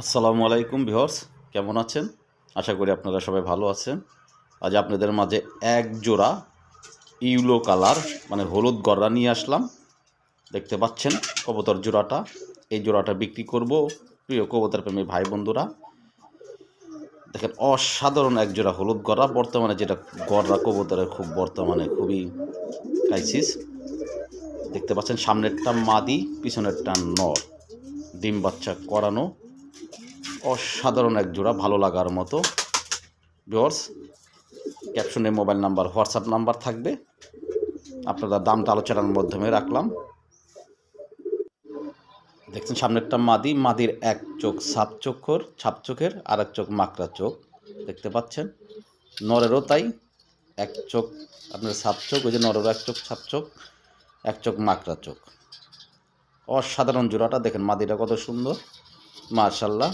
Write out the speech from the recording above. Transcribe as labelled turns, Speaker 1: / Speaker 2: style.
Speaker 1: আসসালামু আলাইকুম ভিউয়ার্স, কেমন আছেন? আশা করি আপনারা সবাই ভালো আছেন। আজ আপনাদের মাঝে এক জোড়া ইউলো কালার মানে হলুদ গররা নিয়ে আসলাম। দেখতে পাচ্ছেন কবুতর জোড়াটা। এই জোড়াটা বিক্রি করব প্রিয় কবুতর প্রেমী ভাই বন্ধুরা। দেখেন, অসাধারণ এক জোড়া হলুদ গররা। বর্তমানে যেটা গররা কবুতরের খুব বর্তমানে খুবই ক্রাইসিস দেখতে পাচ্ছেন সামনেরটা মাদি, পিছনেরটা নর। ডিম বাচ্চা করানো। অসাধারণ এক জোড়া, ভালো লাগার মতো। ভিওর্স ক্যাপশনে মোবাইল নাম্বার হোয়াটসঅ্যাপ নাম্বার থাকবে। আপনারা দামটা আলোচনার মাধ্যমে রাখলাম। দেখছেন সামনেরটা মাদি, মাদির এক চোখ সাপ চোখর ছাপ চোখের আর এক চোখ মাকড়া চোখ। দেখতে পাচ্ছেন? নরেরও তাই, এক চোখ, আপনার সাপ চোখ, ওই যে নরেরও এক চোখ ছাপ চোখ, এক চোখ মাকড়া চোখ। অসাধারণ জোড়াটা, দেখেন মাদিটা কত সুন্দর। মার্শাল্লাহ